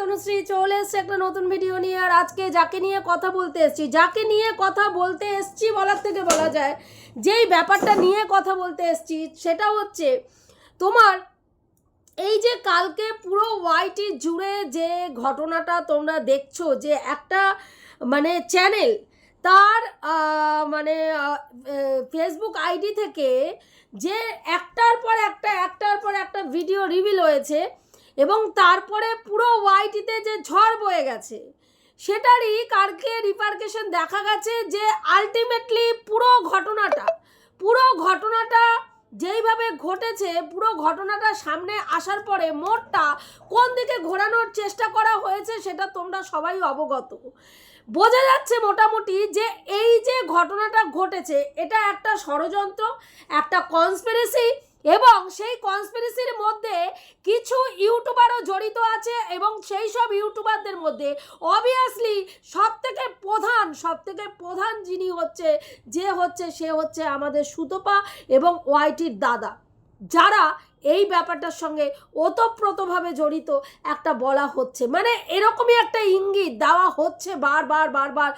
তনুশ্রী চলে এসছে একটা নতুন ভিডিও নিয়ে, আর আজকে যাকে নিয়ে কথা বলতে এসছি, যাকে নিয়ে কথা বলতে এসছি বলার থেকে বলা যায়, যেই ব্যাপারটা নিয়ে কথা বলতে এসছি সেটা হচ্ছে তোমার এই যে কালকে পুরো ওয়াইটি জুড়ে যে ঘটনাটা তোমরা দেখছ, যে একটা মানে চ্যানেল তার মানে ফেসবুক আইডি থেকে যে একটার পর একটা, একটার পর একটা ভিডিও রিভিল হয়েছে এবং তারপরে পুরো ওয়াইটিতে যে ঝড় বয়ে গেছে, সেটারই কালকে রিপার্কেশন দেখা গেছে যে আলটিমেটলি পুরো ঘটনাটা পুরো ঘটনাটা যেইভাবে ঘটেছে, পুরো ঘটনাটা সামনে আসার পরে মোড়টা কোন দিকে ঘোরানোর চেষ্টা করা হয়েছে সেটা তোমরা সবাই অবগত। বোঝা যাচ্ছে মোটামুটি যে এই যে ঘটনাটা ঘটেছে, এটা একটা ষড়যন্ত্র, একটা কনস্পিরেসি এবং সেই কনস্পিরেসির মধ্যে কিছু ইউটিউবারও জড়িত আছে এবং সেই সব ইউটিউবারদের মধ্যে অবভিয়াসলি সব থেকে প্রধান সব থেকে প্রধান যিনি হচ্ছে, যে হচ্ছে, সে হচ্ছে আমাদের সুতপা এবং ওয়াইটির দাদা, যারা এই ব্যাপারটার সঙ্গে ওতপ্রোতভাবে জড়িত একটা বলা হচ্ছে। মানে এরকমই একটা ইঙ্গিত দেওয়া হচ্ছে বারবার বারবার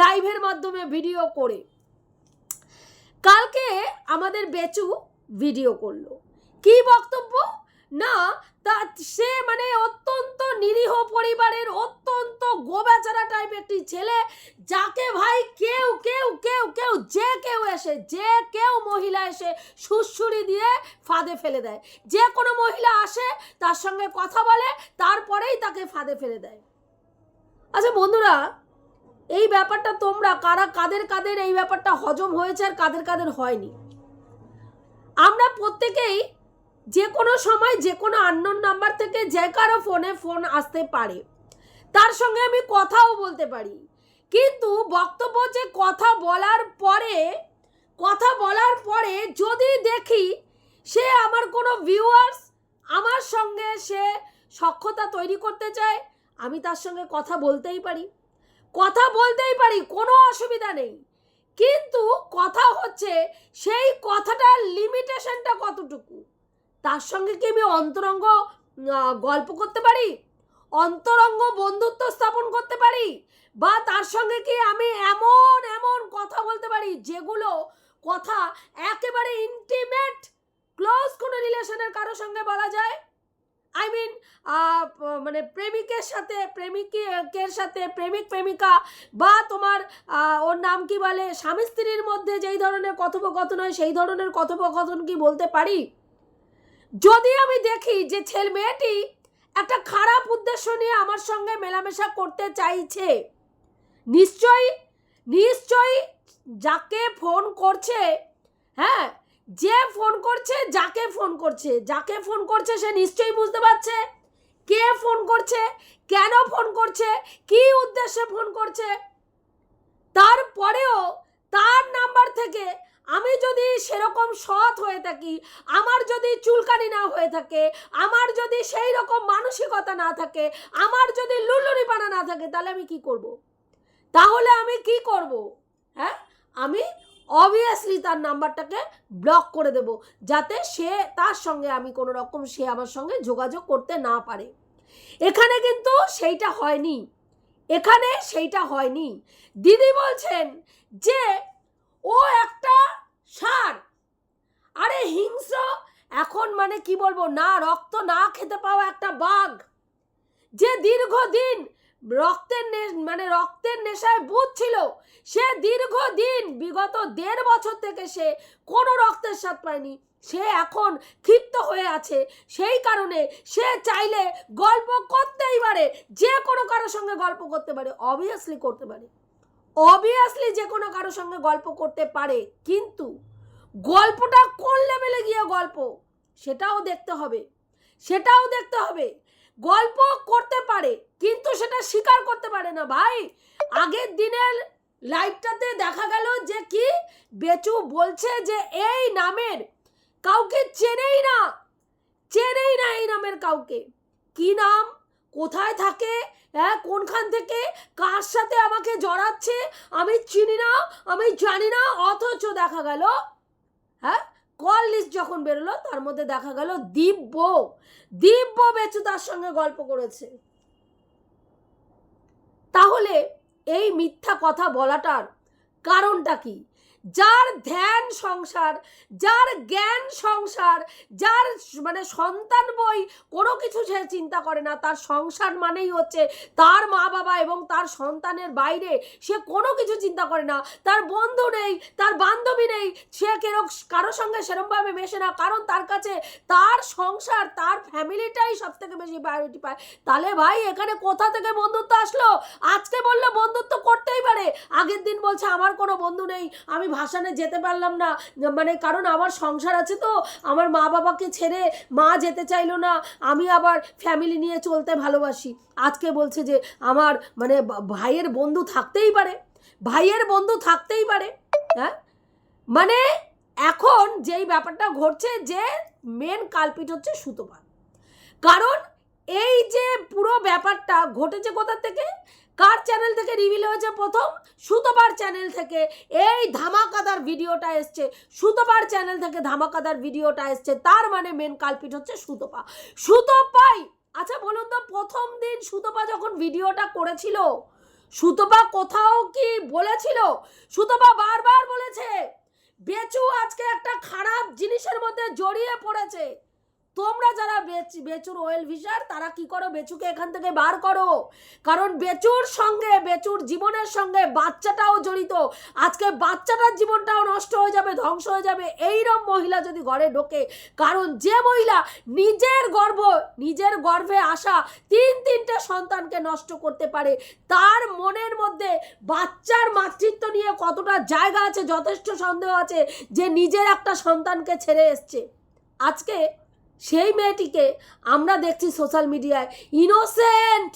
লাইভের মাধ্যমে ভিডিও করে। কালকে আমাদের বেচু ভিডিও করল। কি বক্তব্য? না, তা সে মানে অত্যন্ত নিরীহ পরিবারের অত্যন্ত গোবেচারা টাইপ একটি ছেলে, যাকে ভাই কেউ কেউ কেউ কেউ, যে কেউ এসে, যে কেউ মহিলা এসে সুরসুরি দিয়ে ফাঁদে ফেলে দেয়। যে কোনো মহিলা আসে, তার সঙ্গে কথা বলে, তারপরেই তাকে ফাঁদে ফেলে দেয়। আচ্ছা বন্ধুরা, এই ব্যাপারটা তোমরা, কারা, কাদের কাদের এই ব্যাপারটা হজম হয়েছে আর কাদের কাদের হয়নি? আমরা প্রত্যেকেই যে কোনো সময় যে কোনো আননোন নাম্বার থেকে যে কারও ফোনে ফোন আসতে পারে। তার সঙ্গে আমি কথাও বলতে পারি। কিন্তু বক্তব্য যে কথা বলার পরে, কথা বলার পরে যদি দেখি সে আমার কোনো ভিউয়ার্স আমার সঙ্গে সে সক্ষতা তৈরি করতে চায়, আমি তার সঙ্গে কথা বলতেই পারি। কথা বলতেই পারি, কোনো অসুবিধা নেই। কিন্তু কথা হচ্ছে সেই কথাটার লিমিটেশনটা কতটুকু? তার সঙ্গে কি আমি অন্তরঙ্গ গল্প করতে পারি? অন্তরঙ্গ বন্ধুত্ব স্থাপন করতে পারি? বা তার সঙ্গে কি আমি এমন এমন কথা বলতে পারি যেগুলো কথা একেবারে ইন্টিমেট ক্লোজ কোনো রিলেশনের কারও সঙ্গে বলা যায়? আই মিন মানে প্রেমিকের সাথে প্রেমিকের সাথে প্রেমিক, প্রেমিকা বা তোমার ওর নাম কি বলে? স্বামী স্ত্রীর মধ্যে যেই ধরনের কথোপকথন হয়, সেই ধরনের কথোপকথন কি বলতে পারি? যদি আমি দেখি যে ছেলে মেয়েটি একটা খারাপ উদ্দেশ্য নিয়ে আমার সঙ্গে মেলামেশা করতে চাইছে, নিশ্চয়ই নিশ্চয়ই যাকে ফোন করছে হ্যাঁ যে ফোন করছে, যাকে ফোন করছে। যাকে ফোন করছে, সে নিশ্চয়ই বুঝতে পারছে। কে ফোন করছে, কেন ফোন করছে, কি উদ্দেশ্যে ফোন করছে। তারপরেও তার নাম্বার থেকে আমি যদি সেরকম সৎ হয়ে থাকি, আমার যদি চুলকানি না হয়ে থাকে, আমার যদি সেই রকম মানসিকতা না থাকে, আমার যদি লুলুরিপানা না থাকে, তাহলে আমি কি করব। তাহলে আমি কি করব? হ্যাঁ? আমি অবভিয়াসলি তার নাম্বারটাকে ব্লক করে দেব, যাতে সে তার সঙ্গে আমি কোনো রকম সে আমার সঙ্গে যোগাযোগ করতে না পারে। এখানে কিন্তু সেইটা হয়নি। এখানে সেইটা হয়নি। দিদি বলছেন যে, ও একটা সার। আরে হিংস্র, এখন মানে কি বলব, না রক্ত না খেতে পাওয়া একটা বাঘ। যে দীর্ঘদিন রক্তের মানে রক্তের নেশায় বুধ ছিল। সে দীর্ঘদিন, বিগত দেড় বছর থেকে সে কোনো রক্তের স্বাদ পায়নি। সে এখন ক্ষিপ্ত হয়ে আছে। সেই কারণে সে চাইলে গল্প করতেই পারে, যে কোনো কারোর সঙ্গে গল্প করতে পারে অবভিয়াসলি করতে পারে। অবভিয়াসলি যে কোনো কারোর সঙ্গে গল্প করতে পারে, কিন্তু গল্পটা কোন লেভেলে গিয়ে গল্প, সেটাও দেখতে হবে। সেটাও দেখতে হবে। গল্প করতে পারে, কিন্তু সেটা স্বীকার করতে পারে না ভাই। আগের দিনের লাইভটাতে দেখা গেল যে কি, বেচু বলছে যে এই নামের কাউকে চেনেই না চেনেই না এই নামের কাউকে। কি নাম, কোথায় থাকে হ্যাঁ কোনখান থেকে, কার সাথে আমাকে জড়াচ্ছে, আমি চিনি না, আমি জানি না, অথচ দেখা গেল হ্যাঁ কল লিস্ট যখন বেরোলো, তার মধ্যে দেখা গেল দিব্য। দিব্য বেচু তার সঙ্গে গল্প করেছে। তাহলে এই মিথ্যা কথা বলাটার কারণটা কি? যার ধ্যান সংসার, যার জ্ঞান সংসার, যার মানে সন্তান বই, কোনো কিছু সে চিন্তা করে না। তার সংসার মানেই হচ্ছে তার মা বাবা এবং তার সন্তানের বাইরে সে কোনো কিছু চিন্তা করে না। তার বন্ধু নেই, তার বান্ধবী নেই, সে কেরক কারোর সঙ্গে সেরমভাবে মেশে না। কারণ তার কাছে তার সংসার, তার ফ্যামিলিটাই সব থেকে বেশি প্রায়োরিটি পায়। তাহলে ভাই, এখানে কোথা থেকে বন্ধুত্ব আসলো? আজকে বলল বন্ধুত্ব আগের দিন বলছে, আমার কোনো বন্ধু নেই, আমি ভাসানে যেতে পারলাম না। মানে কারণ আমার সংসার আছে তো, আমার মা বাবাকে ছেড়ে মা যেতে চাইলো না, আমি আবার ফ্যামিলি নিয়ে চলতে ভালোবাসি। আজকে বলছে যে, আমার মানে ভাইয়ের বন্ধু থাকতেই পারে, ভাইয়ের বন্ধু থাকতেই পারে। হ্যাঁ? মানে এখন যেই ব্যাপারটা ঘটছে যে মেন কালপিট হচ্ছে সুতোপা কারণ এই যে পুরো ব্যাপারটা ঘটেছে কোথা থেকে? কার চ্যানেল থেকে রিভিল হয়েছে প্রথম? সুতোপার চ্যানেল থেকে। এই ধামাকাদার ভিডিওটা এসছে। সুতোপার চ্যানেল থেকে ধামাকাদার ভিডিওটা এসছে। তার মানে মেন কালপিট হচ্ছে সুতোপা। সুতোপাই! আচ্ছা বলুন তো, প্রথম দিন সুতোপা যখন ভিডিওটা করেছিল, সুতোপা কোথাও কি বলেছিল? সুতোপা বারবার বলেছে, বেচু, আজকে একটা খারাপ জিনিসের মধ্যে জড়িয়ে পড়েছে। তোমরা যারা বেচ- বেচুর ওয়েল ভিসার তারা কি করো? বেচুকে এখান থেকে বার করো। কারণ বেচুর সঙ্গে, বেচুর জীবনের সঙ্গে বাচ্চাটাও জড়িত। আজকে বাচ্চাটার জীবনটাও নষ্ট হয়ে যাবে, ধ্বংস হয়ে যাবে। এইরকম মহিলা যদি ঘরে ঢোকে, কারণ যে মহিলা নিজের গর্ভ, নিজের গর্ভে আসা তিন, তিনটে সন্তানকে নষ্ট করতে পারে, তার মনের মধ্যে বাচ্চার মাতৃত্ব নিয়ে কতটা জায়গা আছে, যথেষ্ট সন্দেহ আছে যে নিজের একটা সন্তানকে ছেড়ে এসছে। আজকে সেই মেয়েটিকে আমরা দেখছি সোশ্যাল মিডিয়ায় ইনোসেন্ট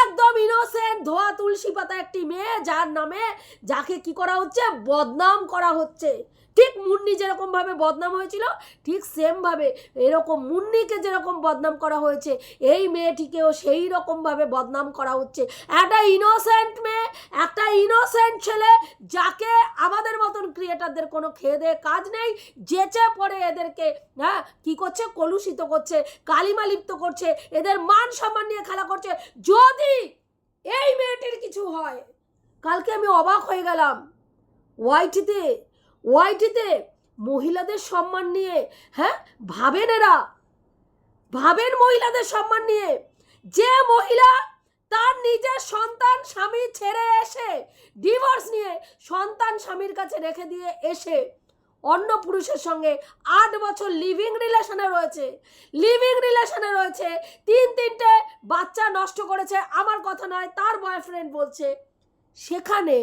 একদম ইনোসেন্ট ধোয়া তুলসী পাতা একটি মেয়ে, যার নামে যাকে কি করা হচ্ছে? বদনাম করা হচ্ছে। ঠিক মুন্নি যেরকম ভাবে বদনাম হয়েছিল, ঠিক সেম ভাবে এরকম মুন্নিকে যেরকম বদনাম করা হয়েছে, এই মেয়েটিকেও সেই রকম ভাবে বদনাম করা হচ্ছে। একটা ইনোসেন্ট মেয়ে, একটা ইনোসেন্ট ছেলে, যাকে আমাদের মতন ক্রিয়েটারদের কোনো খেয়ে কাজ নেই, যেচে পড়ে এদেরকে হ্যাঁ কি করছে? কলুষিত করছে, কালিমা লিপ্ত করছে, এদের মান সম্মান নিয়ে খেলা করছে। যদি এই মেয়েটির কিছু হয়, কালকে আমি অবাক হয়ে গেলাম। ওয়াইটিতে ওয়াইটিতে মহিলাদের সম্মান নিয়ে হ্যাঁ? ভাবেন এরা। ভাবেন মহিলাদের সম্মান নিয়ে। যে মহিলা তার নিজের সন্তান, স্বামী ছেড়ে এসে ডিভোর্স নিয়ে সন্তান, স্বামীর কাছে রেখে দিয়ে এসে অন্য পুরুষের সঙ্গে আট বছর লিভিং রিলেশনে রয়েছে। লিভিং রিলেশনে রয়েছে। তিন তিনটে বাচ্চা নষ্ট করেছে, আমার কথা নয়, তার বয়ফ্রেন্ড বলছে, সেখানে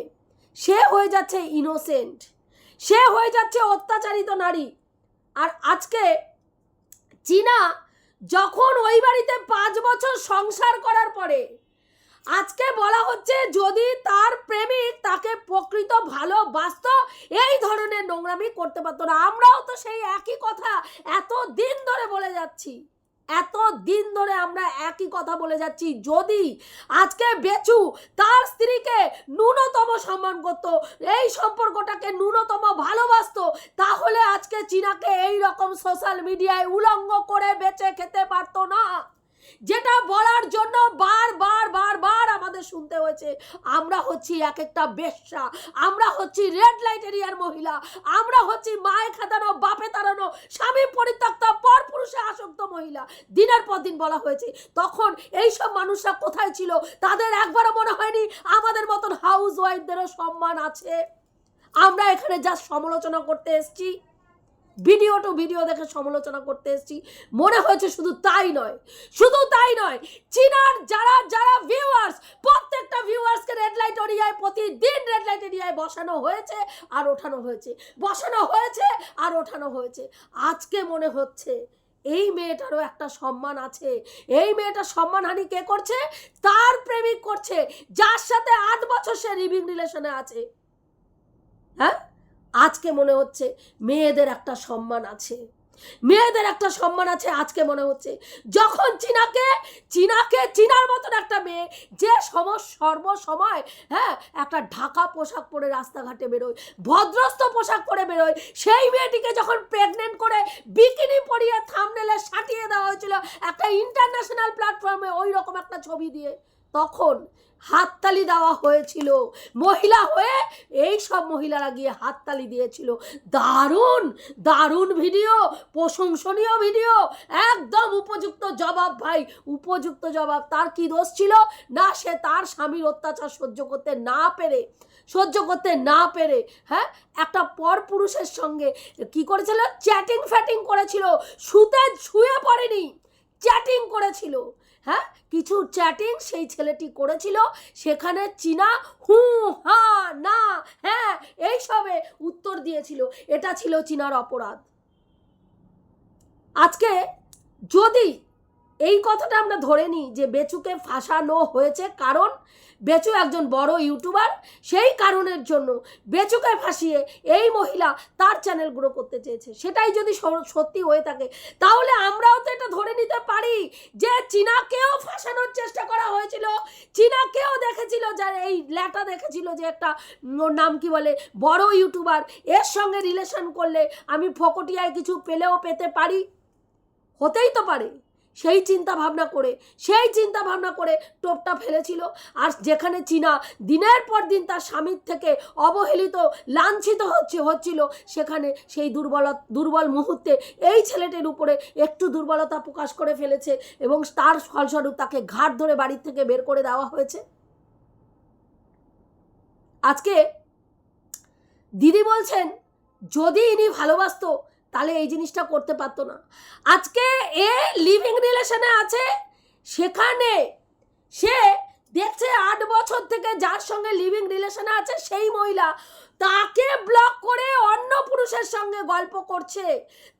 সে হয়ে যাচ্ছে ইনোসেন্ট সে হয়ে যাচ্ছে অত্যাচারিত নারী। আর আজকে চীনা যখন ওই বাড়িতে পাঁচ বছর সংসার করার পরে আজকে বলা হচ্ছে যদি তার প্রেমিক তাকে প্রকৃত ভালোবাসত, এই ধরনের নোংরামি করতে পারতো না। আমরাও তো সেই একই কথা এত দিন ধরে বলে যাচ্ছি। এত দিন ধরে আমরা একই কথা বলে যাচ্ছি। যদি আজকে বেচু তার স্ত্রীকে ন্যূনতম সম্মান করত, এই সম্পর্কটাকে ন্যূনতম ভালোবাসতো, তাহলে আজকে চীনাকে এই রকম সোশ্যাল মিডিয়ায় উলঙ্গ করে বেঁচে খেতে পারতো না যেটা বলার জন্য বার বার বার বার আমাদের শুনতে হয়েছে। আমরা হচ্ছি এক একটা বেশ্যা। আমরা হচ্ছি রেড লাইট এরিয়ার মহিলা। আমরা হচ্ছি মায়ে খাতানো বাপে তাড়ানো স্বামী পরিত্যক্ত পর পুরুষে আসক্ত মহিলা। দিনের পর দিন বলা হয়েছে, তখন এই সব মানুষরা কোথায় ছিল? তাদের একবারও মনে হয়নি আমাদের মতন হাউস ওয়াইফদেরও সম্মান আছে। আমরা এখানে যা সমালোচনা করতে এসেছি। ভিডিও টু ভিডিও দেখে সমালোচনা করতে এসেছি। মনে হয়েছে শুধু তাই নয়, শুধু তাই নয়, চীনার যারা যারা ভিউয়ার্স প্রত্যেকটা ভিউয়ার্সকে রেড লাইট এরিয়ায় প্রতিদিন রেড লাইট এরিয়ায় বসানো হয়েছে আর ওঠানো হয়েছে। বসানো হয়েছে আর ওঠানো হয়েছে। আজকে মনে হচ্ছে এই মেয়েটারও একটা সম্মান আছে। এই মেয়েটা সম্মানহানি কে করছে? তার প্রেমিক করছে, যার সাথে আট বছর সে লিভিং রিলেশনে আছে। হ্যাঁ? আজকে মনে হচ্ছে মেয়েদের একটা সম্মান আছে। মেয়েদের একটা সম্মান আছে, আজকে মনে হচ্ছে। যখন চীনাকে চীনাকে চীনার মতন একটা মেয়ে যে সম সর্বসময় হ্যাঁ একটা ঢাকা পোশাক পরে রাস্তাঘাটে বেরোয় ভদ্রস্ত পোশাক পরে বেরোয়, সেই মেয়েটিকে যখন প্রেগনেন্ট করে বিকিনি পরিয়ে থামনেলে সাটিয়ে দেওয়া হয়েছিল একটা ইন্টারন্যাশনাল প্ল্যাটফর্মে ওই রকম একটা ছবি দিয়ে, তখন হাততালি দেওয়া হয়েছিল। মহিলা হয়ে এই সব মহিলারা গিয়ে হাততালি দিয়েছিল। দারুণ দারুণ ভিডিও প্রশংসনীয় ভিডিও একদম উপযুক্ত জবাব ভাই, উপযুক্ত জবাব। তার কি দোষ ছিল? না, সে তার স্বামীর অত্যাচার সহ্য করতে না পেরে, সহ্য করতে না পেরে হ্যাঁ? একটা পর পুরুষের সঙ্গে কি করেছিল? চ্যাটিং ফ্যাটিং করেছিল। শুতে শুয়ে পড়েনি। চ্যাটিং করেছিল। হ্যাঁ কিছু চ্যাটিং সেই ছেলেটি করেছিল, সেখানে চীনা হু, হা, না হ্যাঁ এইসবে উত্তর দিয়েছিল। এটা ছিল চীনার অপরাধ। আজকে যদি এই কথাটা আমরা ধরে নিই যে বেচুকে ফাঁসানো হয়েছে কারণ বেচু একজন বড় ইউটিউবার, সেই কারণের জন্য বেচুকে ফাঁসিয়ে এই মহিলা তার চ্যানেল গ্রো করতে চেয়েছে। সেটাই যদি সত্যি হয়ে থাকে, তাহলে আমরাও তো এটা ধরে নিতে পারি যে চীনাকেও ফাঁসানোর চেষ্টা করা হয়েছিল। চীনাকেও দেখেছিল যার এই ল্যাটা দেখেছিল যে একটা নাম কি বলে, বড় ইউটিউবার, এর সঙ্গে রিলেশন করলে আমি ফকটিয়ায় কিছু পেলেও পেতে পারি। হতেই তো পারে। সেই চিন্তা ভাবনা করে, সেই চিন্তা ভাবনা করে টোপটা ফেলেছিল। আর যেখানে চীনা দিনের পর দিন তার স্বামীর থেকে অবহেলিত, লাঞ্ছিত হচ্ছে, হচ্ছিল, সেখানে সেই দুর্বল দুর্বল মুহূর্তে এই ছেলেটির উপরে একটু দুর্বলতা প্রকাশ করে ফেলেছে এবং তার ফলস্বরূপ তাকে ঘাট ধরে বাড়ির থেকে বের করে দেওয়া হয়েছে। আজকে দিদি বলছেন, যদি ইনি ভালোবাসতো তাহলে এই জিনিসটা করতে পারতো না। আজকে এ লিভিং রিলেশনে আছে, সেখানে সে দেখছে আট বছর থেকে যার সঙ্গে লিভিং রিলেশনে আছে সেই মহিলা। তাকে ব্লক করে অন্য পুরুষের সঙ্গে গল্প করছে।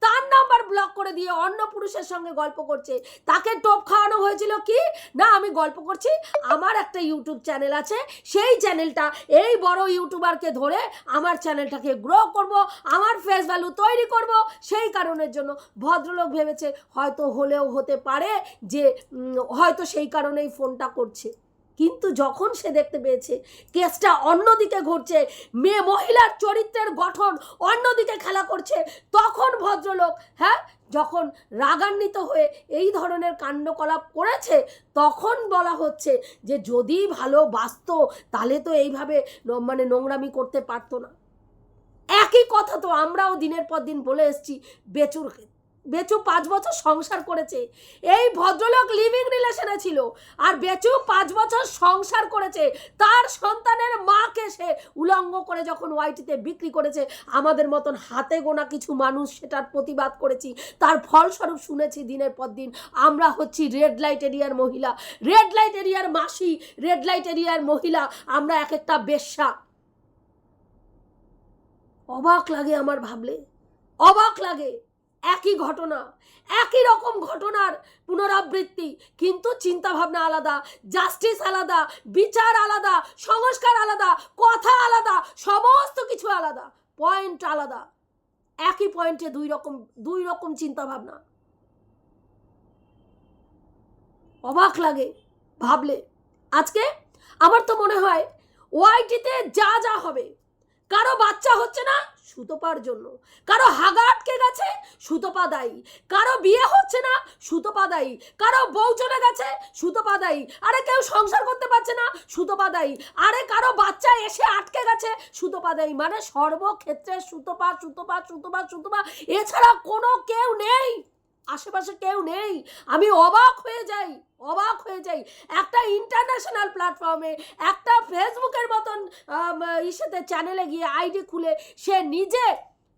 তার নাম্বার ব্লক করে দিয়ে অন্য পুরুষের সঙ্গে গল্প করছে। তাকে টোপ খাওয়ানো হয়েছিল কি? না, আমি গল্প করছি। আমার একটা ইউটিউব চ্যানেল আছে। সেই চ্যানেলটা এই বড় ইউটিউবারকে ধরে আমার চ্যানেলটাকে গ্রো করব, আমার ফেস ভ্যালু তৈরি করব। সেই কারণের জন্য ভদ্রলোক ভেবেছে হয়তো হলেও হতে পারে যে হয়তো সেই কারণেই ফোনটা করছে। কিন্তু যখন সে দেখতে পেয়েছে কেসটা অন্যদিকে ঘটছে মেয়ে মহিলার চরিত্রের গঠন অন্যদিকে খেলা করছে, তখন ভদ্রলোক হ্যাঁ যখন রাগান্বিত হয়ে এই ধরনের কাণ্ডকলাপ করেছে, তখন বলা হচ্ছে যে যদি ভালো বাসত তাহলে তো এইভাবে মানে নোংরামি করতে পারতো না। একই কথা তো আমরাও দিনের পর দিন বলে এসেছি বেচুর বেচু পাঁচ বছর সংসার করেছে। এই ভদ্রলোক লিভিং রিলেশনে ছিল আর বেচু পাঁচ বছর সংসার করেছে। তার সন্তানের মাকে সে উলঙ্গ করে যখন ওয়াইটিতে বিক্রি করেছে, আমাদের মতন হাতে গোনা কিছু মানুষ সেটার প্রতিবাদ করেছি। তার ফলস্বরূপ শুনেছি দিনের পর দিন, আমরা হচ্ছি রেড লাইট এরিয়ার মহিলা। রেড লাইট এরিয়ার মাসি রেড লাইট এরিয়ার মহিলা, আমরা এক একটা বেশ্যা। অবাক লাগে আমার ভাবলে। অবাক লাগে। একই ঘটনা, একই রকম ঘটনার পুনরাবৃত্তি, কিন্তু চিন্তা ভাবনা আলাদা জাস্টিস আলাদা, বিচার আলাদা, সংস্কার আলাদা, কথা আলাদা, সমস্ত কিছু আলাদা পয়েন্ট আলাদা। একই পয়েন্টে দুই রকম দুই রকম চিন্তা ভাবনা অবাক লাগে, ভাবলে। আজকে আমার তো মনে হয় ওয়াইটিতে যা যা হবে কারও বাচ্চা হচ্ছে না, সুতোপার জন্য। কারও হাগা আটকে গেছে, সুতোপা দায়ী। কারও বিয়ে হচ্ছে না, সুতোপা দায়ী। কারও বউ চলে গেছে, সুতোপা দায়ী। আরে কেউ সংসার করতে পারছে না, সুতোপা দায়ী। আরে কারও বাচ্চা এসে আটকে গেছে, সুতোপা দায়ী। মানে সর্বক্ষেত্রে সুতোপা সুতোপা সুতোপা সুতোপা, এছাড়া কোনো কেউ নেই। আশেপাশে কেউ নেই। আমি অবাক হয়ে যাই, অবাক হয়ে যাই। একটা ইন্টারন্যাশনাল প্ল্যাটফর্মে একটা ফেসবুকের মতন ইসেতে চ্যানেলে গিয়ে আইডি খুলে সে নিজে,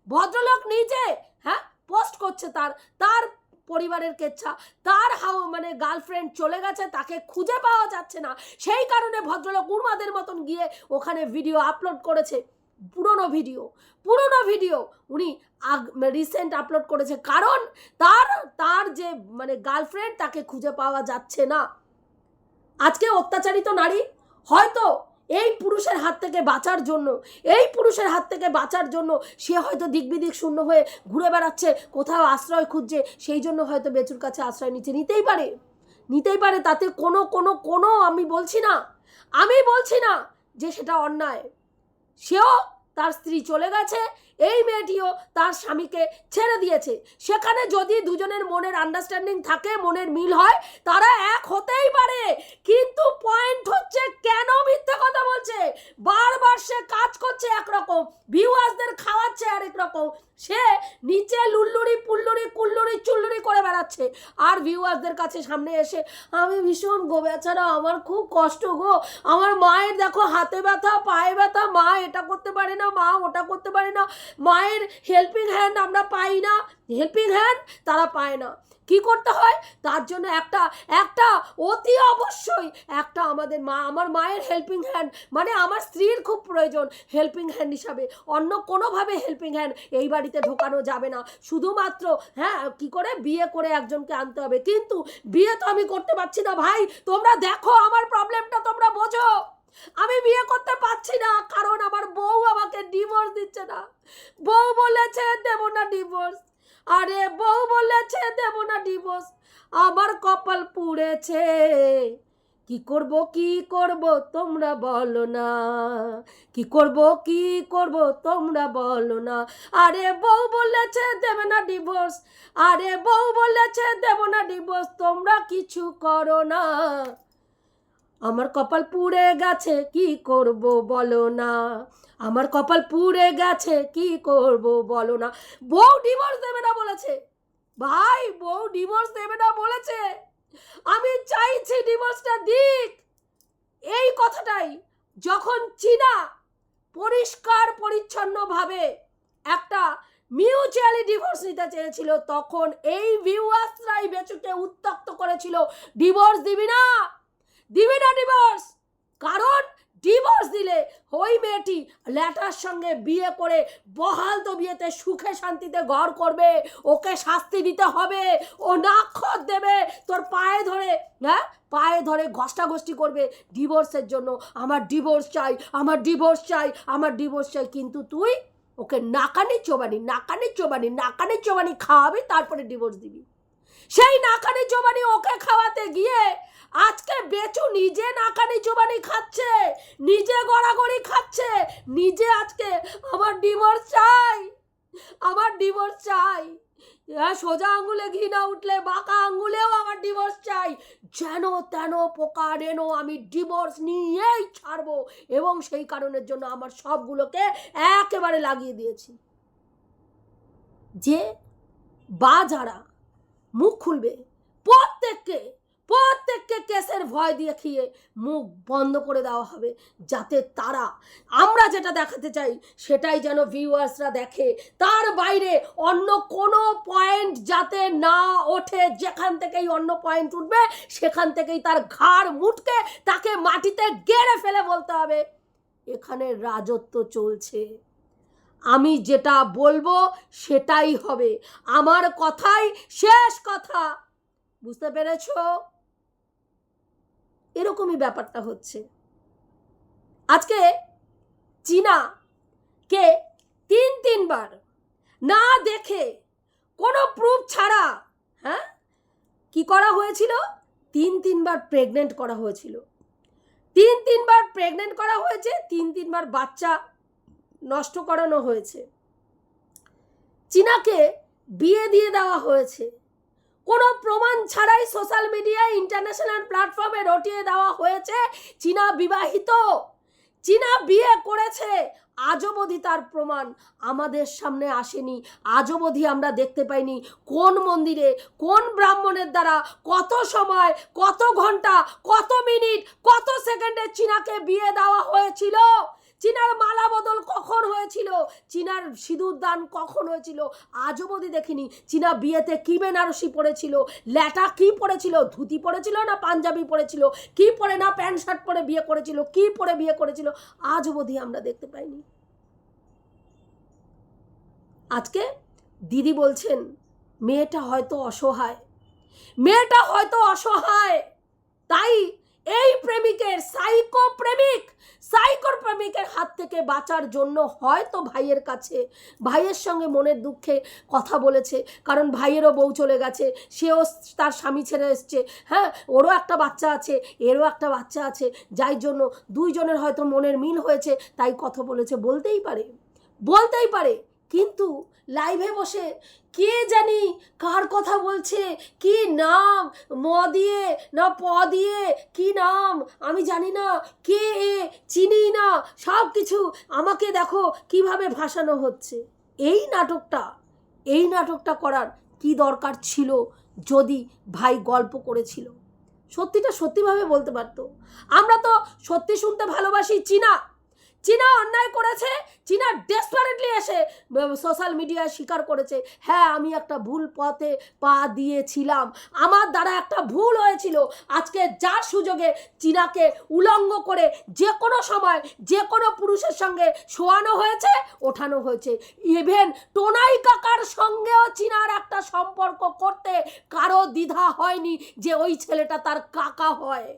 ভদ্রলোক নিজে হ্যাঁ পোস্ট করছে তার তার পরিবারের কেচ্ছা, তার হাও মানে গার্লফ্রেন্ড চলে গেছে, তাকে খুঁজে পাওয়া যাচ্ছে না। সেই কারণে ভদ্রলোক উর্মাদের মতন গিয়ে ওখানে ভিডিও আপলোড করেছে। পুরনো ভিডিও পুরনো ভিডিও উনি আগ রিসেন্ট আপলোড করেছে। কারণ তার তার যে মানে গার্লফ্রেন্ড তাকে খুঁজে পাওয়া যাচ্ছে না। আজকে অত্যাচারিত নারী, হয়তো এই পুরুষের হাত থেকে বাঁচার জন্য, এই পুরুষের হাত থেকে বাঁচার জন্য সে হয়তো দিকবিদিক শূন্য হয়ে ঘুরে বেড়াচ্ছে, কোথাও আশ্রয় খুঁজছে, সেই জন্য হয়তো বেচুর কাছে আশ্রয় নিচ্ছে। নিতেই পারে নিতেই পারে, তাতে কোনো কোনো কোনো আমি বলছি না। আমি বলছি না যে সেটা অন্যায়। সেও তার স্ত্রী চলে গেছে, এই মেয়েটিও তার স্বামীকে ছেড়ে দিয়েছে। সেখানে যদি দুজনের মনের আন্ডারস্ট্যান্ডিং থাকে, মনের মিল হয়, তারা এক হতেই পারে। কিন্তু পয়েন্ট হচ্ছে কেন মিথ্যে কথা বলছে? বারবার সে কাজ করছে একরকম ভিউয়ার্সদের খাওয়াচ্ছে আরেক রকম। সে নিচে লুল্লুড়ি পুল্লুড়ি কুল্লুড়ি চুল্লুড়ি করে বেড়াচ্ছে। আর ভিউয়ার্সদের কাছে সামনে এসে, আমি ভীষণ গো বেচারা আমার খুব কষ্ট গো। আমার মায়ের দেখো হাতে ব্যথা, পায়ে ব্যথা। মা এটা করতে পারে না, মা ওটা করতে পারে না। মায়ের হেল্পিং হ্যান্ড আমরা পাই না। হেল্পিং হ্যান্ড তারা পায় না। কি করতে হয়? তার জন্য একটা একটা অতি অবশ্যই একটা আমাদের মা, আমার মায়ের হেল্পিং হ্যান্ড মানে আমার স্ত্রীর খুব প্রয়োজন হেল্পিং হ্যান্ড হিসাবে। অন্য কোনোভাবে হেল্পিং হ্যান্ড এই বাড়ি বাড়িতে ঢোকানো যাবে না। শুধুমাত্র হ্যাঁ কি করে? বিয়ে করে একজনকে আনতে হবে। কিন্তু বিয়ে তো আমি করতে পারছি না ভাই। তোমরা দেখো আমার প্রবলেমটা তোমরা বোঝো। আমি বিয়ে করতে পারছি না, কারণ আমার বউ আমাকে ডিভোর্স দিচ্ছে না। বউ বলেছে, দেব না ডিভোর্স আরে, বউ বলেছে, দেব না ডিভোর্স আমার কপাল পুড়েছে। কি করব কি করব তোমরা বলো না। কি করব কি করব তোমরা বলো না। আরে বউ বলেছে দেবে না ডিভোর্স আরে বউ বলেছে দেব না ডিভোর্স তোমরা কিছু করো না। আমার কপাল পুড়ে গেছে, কি করব বলো না। আমার কপাল পুড়ে গেছে, কি করব বলো না। বউ ডিভোর্স দেবে না বলেছে। ভাই, বউ ডিভোর্স দেবে না বলেছে। আমি চাইছি ডিভোর্সটা দিক। এই কথাটাই যখন চীনা পরিষ্কার, পরিচ্ছন্নভাবে একটা মিউচুয়ালি ডিভোর্স নিতে চেয়েছিল, তখন এই ভিউয়ার্সরাই বেচুকে উত্তক্ত করেছিল ডিভোর্স দিবি না দিবি না ডিভোর্স কারণ ডিভোর্স দিলে ওই মেয়েটি ল্যাটার সঙ্গে বিয়ে করে বহাল তো বিয়েতে সুখে শান্তিতে ঘর করবে, ওকে শাস্তি দিতে হবে, ও নাক্ষর দেবে, তোর পায়ে ধরে হ্যাঁ? পায়ে ধরে ঘষ্টাঘষ্টি করবে ডিভোর্সের জন্য। আমার ডিভোর্স চাই, আমার ডিভোর্স চাই, আমার ডিভোর্স চাই। কিন্তু তুই ওকে নাকানি চোবানি নাকানি চোবানি নাকানি চোবানি খাওয়াবি, তারপরে ডিভোর্স দিবি। সেই নাকানি চোবানি ওকে খাওয়াতে গিয়ে আজকে বেচু নিজে নাকানি চোবানি খাচ্ছে নিজে গড়াগড়ি খাচ্ছে নিজে আজকে আমার ডিভোর্স চাই আমার ডিভোর্স চাই। হ্যাঁ, সোজা আঙুলে ঘি না উঠলে বাঁকা আঙুলেও আমার ডিভোর্স চাই। যেন তেন পোকা রেনো আমি ডিভোর্স নিয়েই ছাড়বো এবং সেই কারণের জন্য আমার সবগুলোকে একেবারে লাগিয়ে দিয়েছি। যে বা যারা মুখ খুলবে প্রত্যেককে প্রত্যেককে কেসের ভয় দেখিয়ে মুখ বন্ধ করে দেওয়া হবে, যাতে তারা, আমরা যেটা দেখাতে চাই, সেটাই যেন ভিউয়ার্সরা দেখে। তার বাইরে অন্য কোনো পয়েন্ট যাতে না ওঠে, যেখান থেকেই অন্য পয়েন্ট উঠবে, সেখান থেকেই তার ঘাড় মুটকে তাকে মাটিতে গেড়ে ফেলে বলতে হবে। এখানে রাজত্ব চলছে। আমি যেটা বলব সেটাই হবে। আমার কথাই শেষ কথা। বুঝতে পেরেছ? এরকমই ব্যাপারটা হচ্ছে। আজকে চীনা কে তিন তিনবার না দেখে কোনো প্রুফ ছাড়া হ্যাঁ? কি করা হয়েছিল? তিন তিনবার প্রেগনেন্ট করা হয়েছিল। তিন তিনবার প্রেগনেন্ট করা হয়েছে, তিন তিনবার বাচ্চা নষ্ট করানো হয়েছে। চীনাকে বিয়ে দিয়ে দেওয়া হয়েছে। কোনো প্রমাণ ছাড়াই সোশ্যাল মিডিয়ায় ইন্টারন্যাশনাল প্ল্যাটফর্মে রটিয়ে দেওয়া হয়েছে চীনা বিবাহিত। চীনা বিয়ে করেছে আজ অবধি তার প্রমাণ আমাদের সামনে আসেনি। আজ অবধি আমরা দেখতে পাইনি কোন মন্দিরে, কোন ব্রাহ্মণের দ্বারা কত সময়, কত ঘণ্টা, কত মিনিট, কত সেকেন্ডে চীনাকে বিয়ে দেওয়া হয়েছিল। চীনার মালা বদল কখন হয়েছিল? চীনার সিঁদুর দান কখন হয়েছিল? আজ অবধি দেখিনি। চীনা বিয়েতে কি বেনারসি পরেছিল? ল্যাটা কি পরেছিল? ধুতি পরেছিল না পাঞ্জাবি পরেছিল? কি পরে না প্যান্ট শার্ট পরে বিয়ে করেছিল? কি পরে বিয়ে করেছিল? আজ অবধি আমরা দেখতে পাইনি। আজকে দিদি বলছেন, মেয়েটা হয়তো অসহায়। মেয়েটা হয়তো অসহায়! তাই এই প্রেমিকের সাইকো প্রেমিক, সাইকোর প্রেমিকের হাত থেকে বাঁচার জন্য হয়তো ভাইয়ের কাছে, ভাইয়ের সঙ্গে মনের দুঃখে কথা বলেছে, কারণ ভাইয়েরও বউ চলে গেছে, সেও তার স্বামী ছেড়ে এসছে হ্যাঁ ওরও একটা বাচ্চা আছে, এরও একটা বাচ্চা আছে, যাই জন্য দুইজনের হয়তো মনের মিল হয়েছে, তাই কথা বলেছে, বলতেই পারে বলতেই পারে। কিন্তু লাইভে বসে কে জানি কার কথা বলছে, কি নাম, ম দিয়ে না প দিয়ে, কি নাম, আমি জানি না, কে এ, চিনি না, সব কিছু আমাকে দেখো কীভাবে ভাসানো হচ্ছে। এই নাটকটা এই নাটকটা করার কি দরকার ছিল যদি ভাই গল্প করেছিল? সত্যিটা সত্যিভাবে বলতে পারতো। আমরা তো সত্যি শুনতে ভালোবাসি, চীনা চীনা অন্যায় করেছে, চীনা ডেসপারেটলি এসে সোশ্যাল মিডিয়ায় স্বীকার করেছে। হ্যাঁ আমি একটা ভুল পথে পা দিয়েছিলাম। আমার দ্বারা একটা ভুল হয়েছিল। আজকে যার সুযোগে চীনাকে উলঙ্গ করে যে কোনো সময় যে কোনো পুরুষের সঙ্গে শোয়ানো হয়েছে, ওঠানো হয়েছে। ইভেন টোনাই কাকার সঙ্গেও চীনার একটা সম্পর্ক করতে কারও দ্বিধা হয়নি যে ওই ছেলেটা তার কাকা হয়।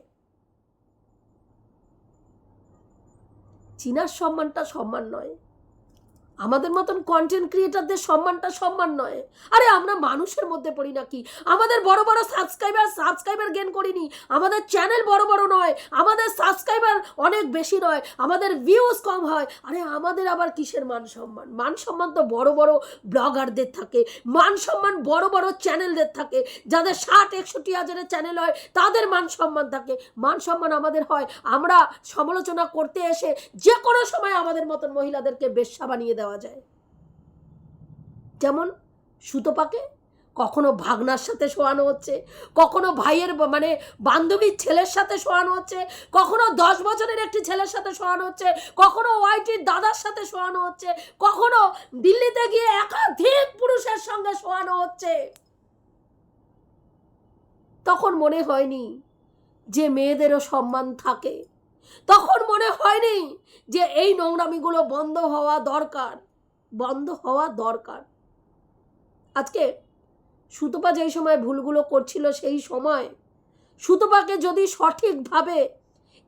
চীনার সম্মানটা সম্মান নয়। আমাদের মতন কন্টেন্ট ক্রিয়েটারদের সম্মানটা সম্মান নয়। আরে আমরা মানুষের মধ্যে পড়ি নাকি? আমাদের বড় বড় সাবস্ক্রাইবার সাবস্ক্রাইবার গেন করিনি। আমাদের চ্যানেল বড় বড় নয়। আমাদের সাবস্ক্রাইবার অনেক বেশি নয়। আমাদের ভিউজ কম হয়। আরে আমাদের আবার কিসের মান সম্মান? মান সম্মান তো বড় বড় ব্লগারদের থাকে। মান সম্মান বড় বড় চ্যানেলদের থাকে। যাদের ষাট, একষট্টি হাজারের চ্যানেল হয়, তাদের মান সম্মান থাকে। মান সম্মান আমাদের হয়। আমরা সমালোচনা করতে এসে যে কোনো সময় আমাদের মতন মহিলাদেরকে বেশ্যা বানিয়ে দেওয়া যায়। যেমন সুতোপাকে কখনো ভাগনার সাথে শোয়ানো হচ্ছে, কখনো ভাইয়ের মানে বান্ধবীর ছেলের সাথে শোয়ানো হচ্ছে, কখনো দশ বছরের একটি ছেলের সাথে শোয়ানো হচ্ছে, কখনো ওয়াইটির দাদার সাথে শোয়ানো হচ্ছে, কখনো দিল্লিতে গিয়ে একাধিক পুরুষের সঙ্গে শোয়ানো হচ্ছে। তখন মনে হয়নি যে মেয়েদেরও সম্মান থাকে। তখন মনে হয়নি যে এই নোংরামিগুলো বন্ধ হওয়া দরকার, বন্ধ হওয়া দরকার। আজকে সুতপা যেই সময় ভুলগুলো করছিল সেই সময় সুতপাকে যদি সঠিকভাবে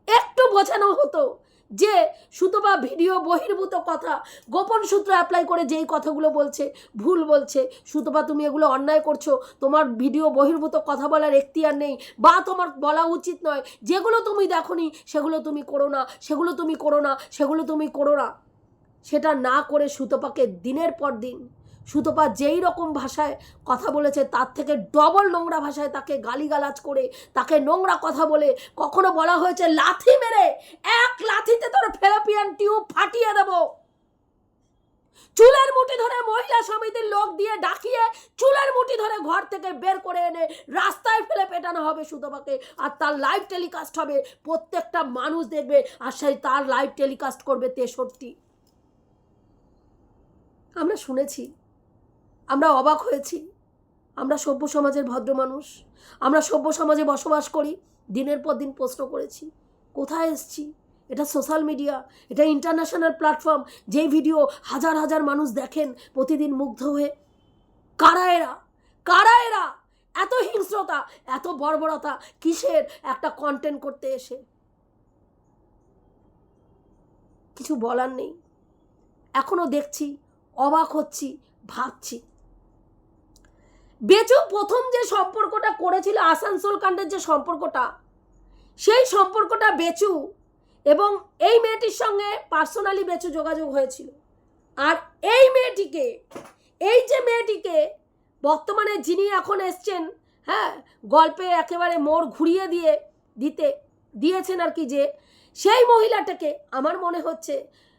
একটু বোঝানো হতো যে সুতপা ভিডিও বহির্ভূত কথা, গোপন সূত্র অ্যাপ্লাই করে যেই কথাগুলো বলছে, ভুল বলছে সুতপা তুমি এগুলো অন্যায় করছ, তোমার ভিডিও বহির্ভূত কথা বলার এখতিয়ার নেই, বা তোমার বলা উচিত নয়, যেগুলো তুমি দেখোনি, সেগুলো তুমি করো না, সেগুলো তুমি করো না, সেগুলো তুমি করো না। সেটা না করে সুতপাকে দিনের পর দিন সুতপা যেই রকম ভাষায় কথা বলেছে, তার থেকে ডবল নোংরা ভাষায় তাকে গালিগালাজ করে, তাকে নোংরা কথা বলে, কখনো বলা হয়েছে, লাথি মেরে, এক লাথিতে তোর ফেলোপিয়ান টিউব ফাটিয়ে দেব। চুলের মুঠি ধরে মহিলা সমিতির লোক দিয়ে ডাকিয়ে চুলের মুঠি ধরে ঘর থেকে বের করে এনে রাস্তায় ফেলে পেটানো হবে সুতপাকে। আর তার লাইভ টেলিকাস্ট হবে, প্রত্যেকটা মানুষ দেখবে, আর সেই তার লাইভ টেলিকাস্ট করবে তেষট্টি। আমরা শুনেছি আমরা অবাক হয়েছি। আমরা সভ্য সমাজের ভদ্র মানুষ। আমরা সভ্য সমাজে বসবাস করি, দিনের পর দিন প্রশ্ন করেছি, কোথায় এসছি? এটা সোশ্যাল মিডিয়া এটা ইন্টারন্যাশনাল প্ল্যাটফর্ম যেই ভিডিও হাজার হাজার মানুষ দেখেন প্রতিদিন মুগ্ধ হয়ে। কারা এরা? কারা এরা? এত হিংস্রতা, এত বর্বরতা কিসের একটা কন্টেন্ট করতে এসে? কিছু বলার নেই। এখনও দেখছি, অবাক হচ্ছি, ভাবছি। বেচু প্রথম যে সম্পর্কটা করেছিল আসানসোল কাণ্ডের যে সম্পর্কটা, সেই সম্পর্কটা বেচু এবং এই মেয়েটির সঙ্গে পার্সোনালি বেচু যোগাযোগ হয়েছিল। আর এই মেয়েটিকে, এই যে মেয়েটিকে বর্তমানে যিনি এখন এসছেন হ্যাঁ গল্পে একেবারে মোড় ঘুরিয়ে দিয়ে, দিতে, দিয়েছেন আর কি যে, সেই মহিলাটাকে আমার মনে হচ্ছে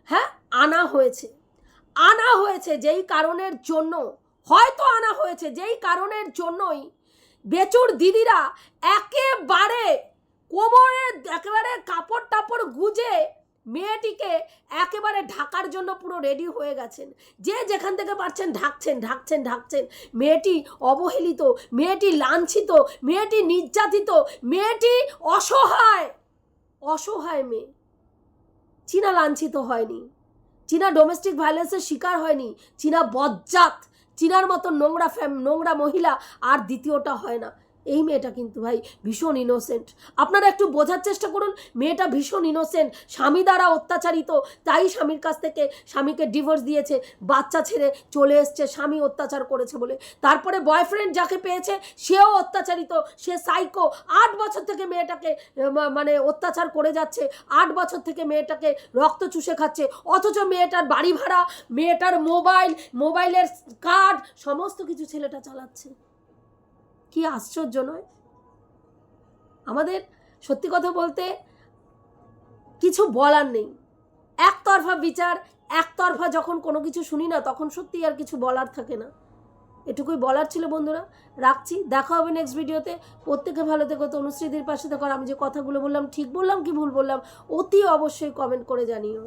হ্যাঁ আনা হয়েছে। আনা হয়েছে যেই কারণের জন্য হয়তো আনা হয়েছে, যেই কারণের জন্যই বেচুর দিদিরা একেবারে কোমরে একেবারে কাপড় টাপড় গুজে মেয়েটিকে একেবারে ঢাকার জন্য পুরো রেডি হয়ে গেছেন। যে যেখান থেকে পারছেন ঢাকছেন ঢাকছেন ঢাকছেন। মেয়েটি অবহেলিত, মেয়েটি লাঞ্ছিত, মেয়েটি নির্যাতিত, মেয়েটি অসহায় অসহায় মেয়ে। চীনা লাঞ্ছিত হয়নি, চীনা ডোমেস্টিক ভায়োলেন্সের শিকার হয়নি, চীনা বজ্জাত চীনার মতো নোংরা ফ্যাম নোংরা মহিলা আর দ্বিতীয়টা হয় না। এই মেয়েটা কিন্তু ভাই ভীষণ ইনোসেন্ট আপনারা একটু বোঝার চেষ্টা করুন, মেয়েটা ভীষণ ইনোসেন্ট স্বামী দ্বারা অত্যাচারিত, তাই স্বামীর কাছ থেকে স্বামীকে ডিভোর্স দিয়েছে, বাচ্চা ছেড়ে চলে এসছে, স্বামী অত্যাচার করেছে বলে। তারপরে বয়ফ্রেন্ড যাকে পেয়েছে, সেও অত্যাচারিত, সে সাইকো আট বছর থেকে মেয়েটাকে মানে অত্যাচার করে যাচ্ছে, আট বছর থেকে মেয়েটাকে রক্ত চুষে খাচ্ছে, অথচ মেয়েটার বাড়ি ভাড়া, মেয়েটার মোবাইল মোবাইলের কার্ড সমস্ত কিছু ছেলেটা চালাচ্ছে। কি আশ্চর্য নয়? আমাদের সত্যি কথা বলতে কিছু বলার নেই। একতরফা বিচার, একতরফা যখন কোনো কিছু শুনি না, তখন সত্যি আর কিছু বলার থাকে না। এটুকুই বলার ছিল বন্ধুরা। রাখছি। দেখা হবে নেক্সট ভিডিওতে প্রত্যেকে ভালো থেকো, তনুশ্রীদের পাশে থাকো। আমি যে কথাগুলো বললাম, ঠিক বললাম কি ভুল বললাম, অতি অবশ্যই কমেন্ট করে জানিও।